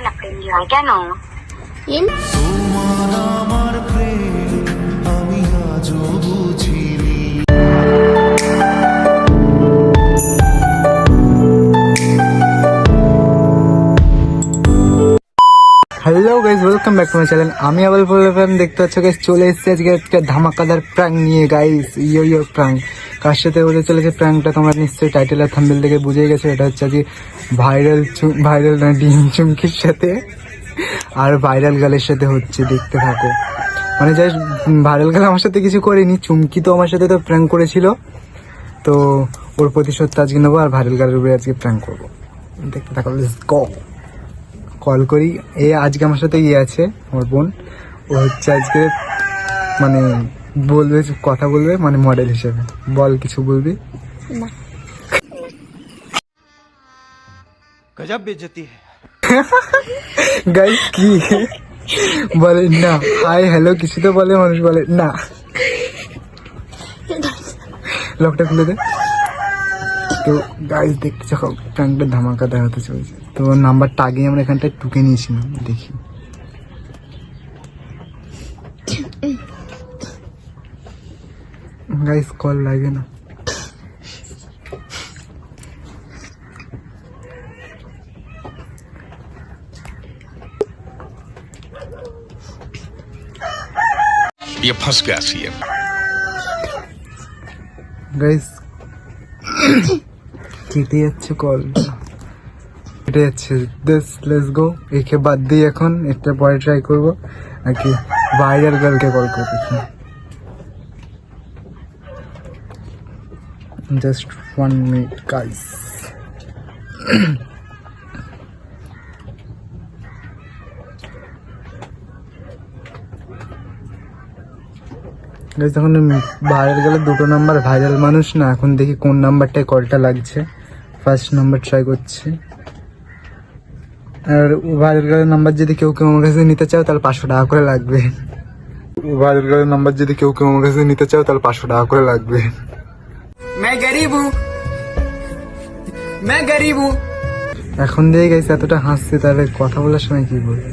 না ফ্রেন্ডলি হয় কেন? প্রেম hello guys welcome back to my channel আমি আবার বললাম দেখতে পাচ্ছ গাইজ চলে এসেছি আজকে একটা ধামাকাদার প্র্যাঙ্ক নিয়ে গাইজ ইয়ো ইয়ো প্র্যাঙ্ক কার সাথে হতে চলেছে প্র্যাঙ্কটা তোমরা নিশ্চয়ই টাইটেল আর থাম্বেল থেকে বুঝে গেছো। এটা হচ্ছে আজকে ভাইরাল ভাইরাল না, ডিম চুমকির সাথে আর ভাইরাল গালের সাথে হচ্ছে, দেখতে থাকো। মানে জাস্ট ভাইরাল গাল আমার সাথে কিছু করেনি, চুমকি তো আমার সাথে তো প্র্যাঙ্ক করেছিল। তো ওর প্রতিশোধটা আজকে নেব আর ভাইরাল গালের উপরে আজকে প্র্যাঙ্ক করব। দেখতে থাকো কল করি। এ আজকে আমার সাথে ইয়ে আছে, আমার বোন। ও হচ্ছে আজকে মানে বলবে কথা বলবে মানে মডেল হিসেবে। বল কিছু বলবি? গজব বেজতি গাইস কি? বলে না হাই হ্যালো কিছু তো বলে মানুষ বলে না। লকটা খুলে দে। তো গাইস দেখতে চাও ধামাকা ধামাকাদার হতে চলেছে। তো নাম্বারটা আগেই আমরা এখানটায় টুকে নিয়েছিলাম দেখি। গাইস কল লাগে না ये फंस गया सी গাইস কেটে যাচ্ছে কল কেটে যাচ্ছে দিস লেটস গো একে বাদ দিই এখন একটা পরে ট্রাই করবো নাকি ভাইরাল গার্লকে কল করবো just one minute guys guys এখন ভাইরাল গেলে দুটো নাম্বার ভাইরাল মানুষ না, এখন দেখি কোন নাম্বারটায় কলটা লাগছে। ফার্স্ট নাম্বার ট্রাই করছি। আর ভাইরাল গেলের নাম্বার যদি কেউ কেউ আমার কাছে নিতে চাও, তাহলে পাঁচশো টাকা করে লাগবে। ভাইরাল গেলের নাম্বার যদি কেউ কেউ আমার কাছে নিতে চাও, তাহলে পাঁচশো টাকা করে লাগবে। मैं गरीब हूँ मैं गरीब हूँ এখন দিয়ে গেছে এতটা হাসছে তাহলে কথা বলার সময় কি বলবে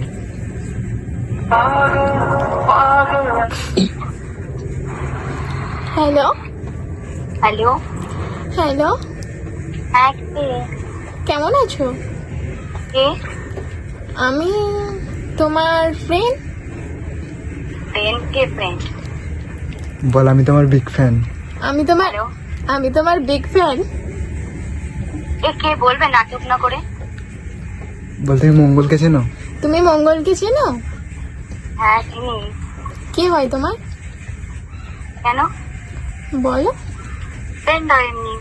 হ্যালো হ্যালো হ্যালো হ্যাঁ কে কেমন আছো কে আমি তোমার ফ্রেন্ড ফ্রেন্ড কে ফ্রেন্ড বল আমি তোমার বিগ ফ্যান আমি তোমার হ্যালো আমি তোমার বিগ ফ্যান এ কে বলবে নাটক না করে? বলতে কি মঙ্গলকে চেনো? তুমি মঙ্গলকে চেনো? হ্যাঁ চিনি। কি হয় তোমার? কেন? বলো। ফ্রেন্ড হয় এমনি।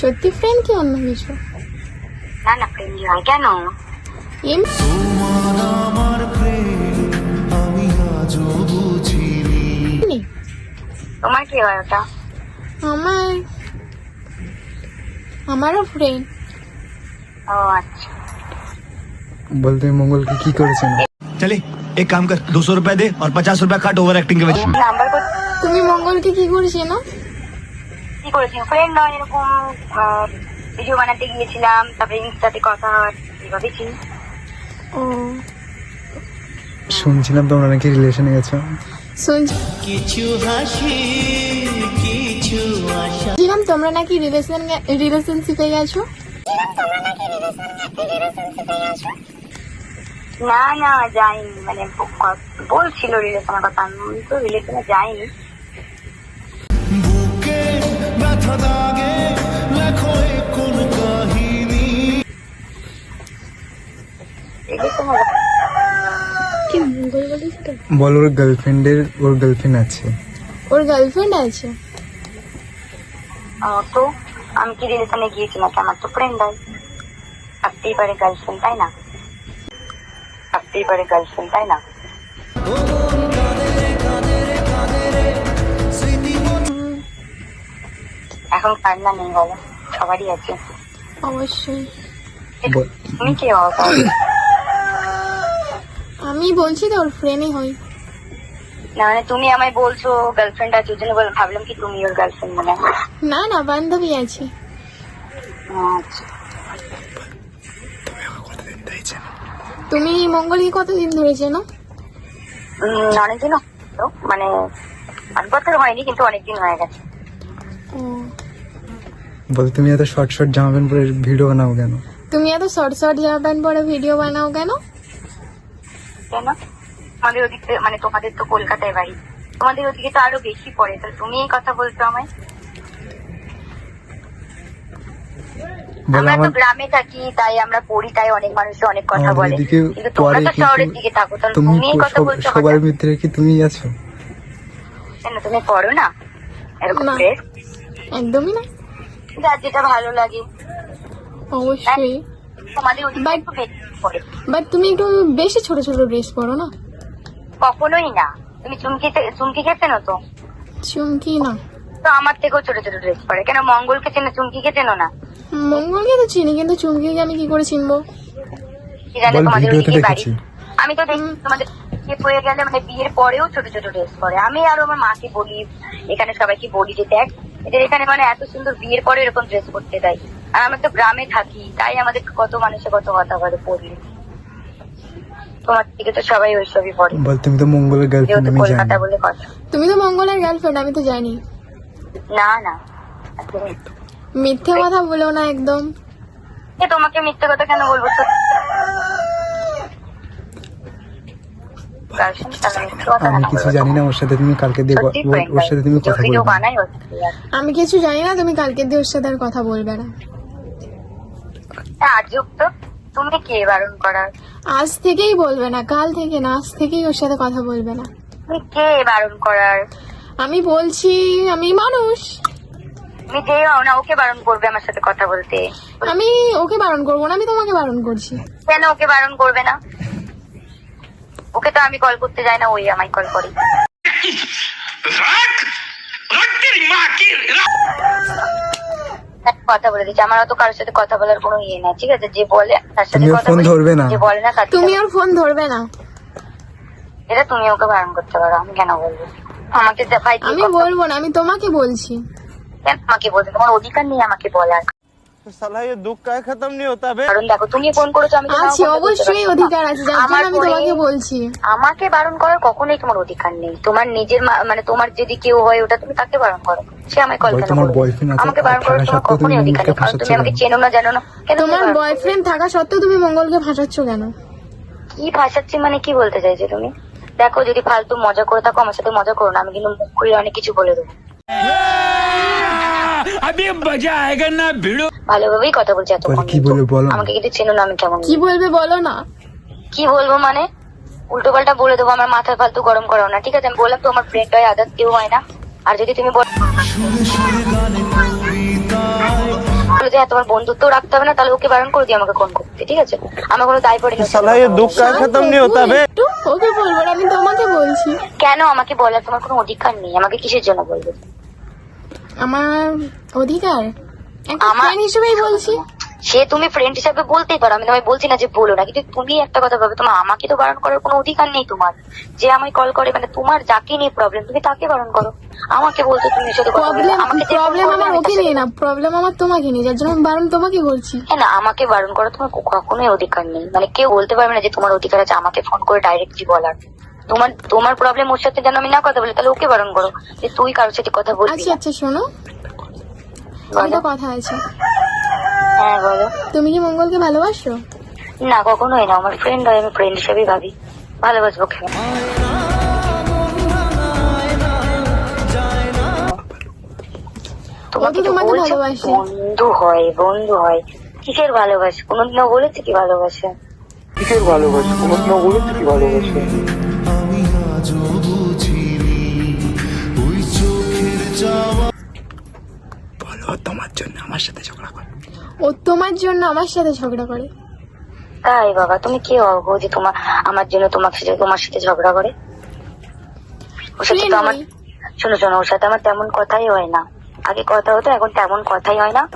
সত্যি ফ্রেন্ড কি অন্য কিছু? না না ফ্রেন্ডলি হয়। কেন? এম তোমার আমার প্রেম আমি আজও বুঝিনি। তোমার কি হয় ওটা? আমার আমারও ফ্রেন্ড আচ্ছা। বলতে মঙ্গলকে কি করেছেন? চলে এক কাম কর দুশো রুপিয়া দে আর পঞ্চাশ রুপিয়া কাট ওভার অ্যাক্টিং কে নাম্বার তুমি মঙ্গলকে কি করেছে না কি করেছি ফ্রেন্ড নয় এরকম ভিডিও বানাতে গিয়েছিলাম তারপরে ইনস্টাতে কথা হয় এভাবে কি ও। শুনছিলাম তোমরা নাকি রিলেশনে গেছো। শুনছি। কিছু হাসি আশা ছিলাম তোমরা নাকি রিলেশন রিলেশনশিপে গেছো? না না যাইনি। মানে বলছিল রিলেশনের কথা আমি তো রিলেশনে যাইনি। বল ওর গার্লফ্রেন্ডের ওর গার্লফ্রেন্ড আছে। ওর গার্লফ্রেন্ড আছে? তো আমি কি রিলেশনে গিয়েছি নাকি? আমার তো ফ্রেন্ড হয় থাকতেই পারে গার্লফ্রেন্ড তাই না? থাকতেই পারে গার্লফ্রেন্ড তাই না? এখন কান্না নেই বলো? সবারই আছে। অবশ্যই। তুমি কে হও আমি বলছি তো ওর ফ্রেন্ডই হই। না মানে তুমি আমায় বলছো গার্লফ্রেন্ড আছে ওই জন্য বল- ভাবলাম কি তুমি ওর গার্লফ্রেন্ড মানে। না না বান্ধবী আছি। আচ্ছা। তুমি মঙ্গলকে কতদিন ধরে চেনো? উম, অনেকদিন মানে অনেক বছর হয়নি কিন্তু অনেকদিন হয়ে গেছে। ও, বল তুমি এত শর্ট শর্ট জামা প্যান্ট পরে ভিডিও বানাও কেন? তুমি এত শর্ট শর্ট জামা প্যান্ট পরে ভিডিও বানাও কেন? কেন? আমাদের ওদিকে মানে তোমাদের তো কলকাতায় বাড়ি। তোমাদের ওদিকে তো আরও বেশি পড়ে তাহলে তুমি এই কথা বলছো আমায়? আমরা তো গ্রামে থাকি তাই আমরা পড়ি তাই অনেক মানুষ অনেক কথা বলে। কিন্তু তোমরা তো শহরের দিকে থাকো তাহলে তুমি এই কথা বলছো সবার? ভিতরে কি তুমি আছো? কেন তুমি পড়ো না? এরকম। ড্রেস একদমই না। যার যেটা ভালো লাগে। অবশ্যই। তোমাদের ওদিকে একটু বেশি পড়ে। বাট তুমি একটু বেশি ছোট ছোট ড্রেস পরো না? কখনোই না। তুমি চুমকি চুমকি খেতে না তো? চুমকি না। তো আমার থেকেও ছোট ছোট ড্রেস পরে। কেন মঙ্গলকে চেনো চুমকিকে চেনো না? মঙ্গলকে তো চিনি কিন্তু চুমকিকে আমি কি করে চিনবো? কি জানে তোমাদের ভিডিওতে বাড়ি? আমি তো দেখি তোমাদের বিয়ে হয়ে গেলে মানে বিয়ের পরেও ছোট ছোট ড্রেস পরে। আমি আর আমার মাকে বলি এখানে সবাইকে বলি যে দেখ এদের এখানে মানে এত সুন্দর বিয়ের পরে এরকম ড্রেস পরতে দেয়। আর আমরা তো গ্রামে থাকি তাই আমাদের কত মানুষে কত কথা বলে পড়লে। তোমার থেকে তো সবাই ওইসবই পড়ে। বল তুমি তো মঙ্গলের গার্লফ্রেন্ড আমি জানি। কলকাতা বলে কথা। তুমি তো মঙ্গলের গার্লফ্রেন্ড আমি তো জানি। না না। মিথ্যে। কথা বলো না একদম। এ তোমাকে মিথ্যে কথা কেন বলব? আমি কিছু? জানি না ওর সাথে তুমি কালকে দিয়ে ওর- সাথে তুমি কথা বলবে। আর। আমি কিছু জানি না তুমি কালকে দিয়ে ওর সাথে আর কথা বলবে না। হ্যাঁ, আজব তো তুমি কে বারণ করার? আজ থেকেই বলবে না কাল থেকে না আজ থেকেই ওর সাথে কথা বলবে না। তুমি কে বারণ করার? আমি বলছি আমি মানুষ। তুমি যে হও না ওকে বারণ করবে আমার সাথে কথা বলতে। আমি ওকে বারণ করব না আমি তোমাকে বারণ করছি। কেন ওকে বারণ করবে না? ওকে তো আমি কল করতে যাই না ওই আমায় কল করে। একটা কথা বলে দিচ্ছি। আমার অত কারোর সাথে কথা বলার কোনো ইয়ে নাই ঠিক আছে? যে বলে তার সাথে কথা ফোন বলি, ধরবে না। যে বলে না তার তুমি ওর ফোন ধরবে না। এটা তুমি ওকে বারণ করতে পারো আমি কেন বলব? আমাকে যা ভাই কি আমি কথা- বলব না আমি তোমাকে বলছি। কেন আমাকে বলতে তোমার অধিকার নেই আমাকে বলার। साला ये दुख का खत्म नहीं होता बे কারণ দেখো তুমি ফোন করেছো আমি তো নাও আছে ফোন করতে অবশ্যই পারছি না। অধিকার আছে যার আমার জন্য আমি ফোনে- তোমাকে বলছি আমাকে বারণ করার কখনোই তোমার অধিকার নেই তোমার নিজের মা- মানে তোমার যদি কেউ হয় ওটা তুমি তাকে বারণ করো সে আমায় কল বল, কেন তোমার করবে? boyfriend আছে, আমাকে বারণ করার থাকা তোমার সত্ত্বেও তুমি কখনোই অধিকার নেই মঙ্গলকে কারণ তুমি ফাঁসাচ্ছ আমাকে কেন? চেনো না জানো না কেন তুমি তোমার বারণ করবে? বয়ফ্রেন্ড থাকা সত্ত্বেও তুমি মঙ্গলকে ফাঁসাচ্ছ কেন কি ভাসাচ্ছি মানে কি বলতে চাইছো তুমি দেখো যদি ফালতু মজা করে থাকো আমার সাথে মজা করো না আমি কিন্তু মুখ করে অনেক কিছু বলে দেবো अभी मजा आएगा ना भिड़ो ভালোভাবেই কথা বলছি এতক্ষণ বল, কি বলবে বলো না। আমাকে কিন্তু চেনো না আমি কেমন কি বলবে বলো না কি বলবো মানে উল্টো পাল্টা বলে দেবো আমার মাথা ফালতু গরম করাও না ঠিক আছে আমি বললাম তো আমার ফ্রেন্ড হয় আদার্স কেউ হয় না আর যদি তুমি বলো বলো যে হ্যাঁ, তোমার বন্ধুত্ব রাখতে হবে না তাহলে ওকে বারণ করে দিই আমাকে ফোন করতে ঠিক আছে আমার কোনো দায় পড়ে না साला ये दुख का खत्म नहीं होता बे একটু ওকে বলবো না আমি তোমাকে বলছি কেন আমাকে বলার তোমার কোনো অধিকার নেই আমাকে কিসের জন্য বলবে আমার অধিকার? একটা ফ্রেন্ড হিসেবেই বলছি। সে তুমি ফ্রেন্ড হিসাবে বলতেই পারো আমি তোমায় বলছি না যে বলো না কিন্তু তুমি একটা কথা ভাবে তোমার আমাকে তো বারণ করার কোনো অধিকার নেই তোমার। যে আমায় কল করে মানে তোমার যাকে নিয়ে প্রবলেম তুমি তাকে বারণ করো। আমাকে বলতো তুমি সাথে প্রবলেম প্রবলেম আমার ওকে নিয়ে না প্রবলেম আমার তোমাকে নিয়ে যার জন্য আমি বারণ তোমাকে করছি। হ্যাঁ না আমাকে বারণ করা তোমার কখনোই অধিকার নেই। মানে কেউ বলতে পারবে না যে তোমার অধিকার আছে আমাকে ফোন করে ডাইরেক্টলি বলার। তোমার তোমার প্রবলেম ওর সাথে যেন আমি না কথা বলি তাহলে ওকে বারণ করো যে তুই কারোর সাথে কথা বলবি আচ্ছা আচ্ছা শোনো। একটা কথা আছে। হ্যাঁ বলো। তুমি কি মঙ্গলকে ভালোবাসো? না কখনোই না আমার ফ্রেন্ড হয় আমি ফ্রেন্ড হিসেবেই ভাবি। ভালোবাসবো কেন? তোমাকে তো তোমাকে বলছে বন্ধু হয় বন্ধু হয়। কিসের ভালোবাসে? কোনোদিনও বলেছে কি ভালোবাসে? আমি আজও বুঝিনি ওই চোখের যাওয়া বলো তোমার জন্য আমার সাথে ঝগড়া করে। ও তোমার জন্য আমার সাথে ঝগড়া করে? তাই বাবা তুমি কি অর্ঘ যে তোমার আমার জন্য তোমার সাথে তোমার সাথে ঝগড়া করে? ওর সাথে তো আমার শোনো শোনো ওর সাথে আমার তেমন কথাই হয় না। আগে কথা হতো এখন তেমন কথাই হয় না।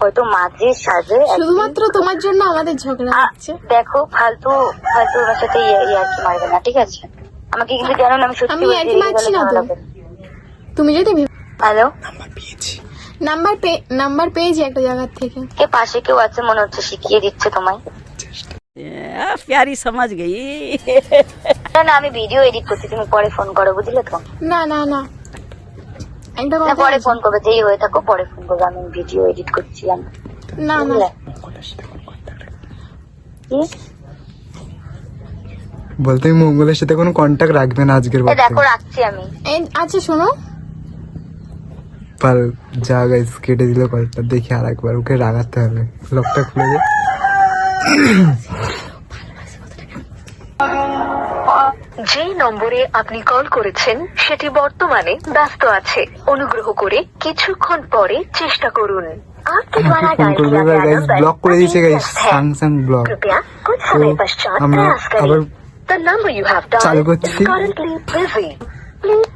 হয়তো মাঝে একদিন- শুধুমাত্র তোমার জন্য আমাদের ঝগড়া হচ্ছে। দেখো ফালতু ফালতু আমার সাথে ইয়ে- ইয়ার্কি মারবে না ঠিক আছে? আমাকে কিন্তু জানেন আমি সত্যি আমি ইয়ার্কি মারছি না তো। তুমি যদি হ্যালো? নাম্বার পেয়েছি। নাম্বার পে নাম্বার পেয়েছি একটা জায়গা থেকে। কে পাশে কেউ আছে মনে হচ্ছে শিখিয়ে দিচ্ছে তোমায়। প্যারি সমাজ গেই। না না আমি ভিডিও এডিট করছি তুমি পরে ফোন করো বুঝলে তো? না না না। একটা কথা পরে ফোন করবে যেই হয়ে থাকো পরে ফোন করবে আমি ভিডিও এডিট করছিলাম না না। বলতে আমি মঙ্গলের সাথে কোনো কন্ট্যাক্ট রাখবে না আজকের বাদ দেখো রাখছি আমি। আচ্ছা শোনো। পার যা গাইস কেটে দিল কলটা দেখি আর একবার ওকে রাগাতে হবে। লকটা খুলে দে। যে নম্বরে আপনি কল করেছেন সেটি বর্তমানে ব্যস্ত আছে। অনুগ্রহ করে কিছুক্ষণ পরে চেষ্টা করুন। ব্লক করে দিয়েছে গাইস সাং সাং আবার The number you have dialed is currently busy. Please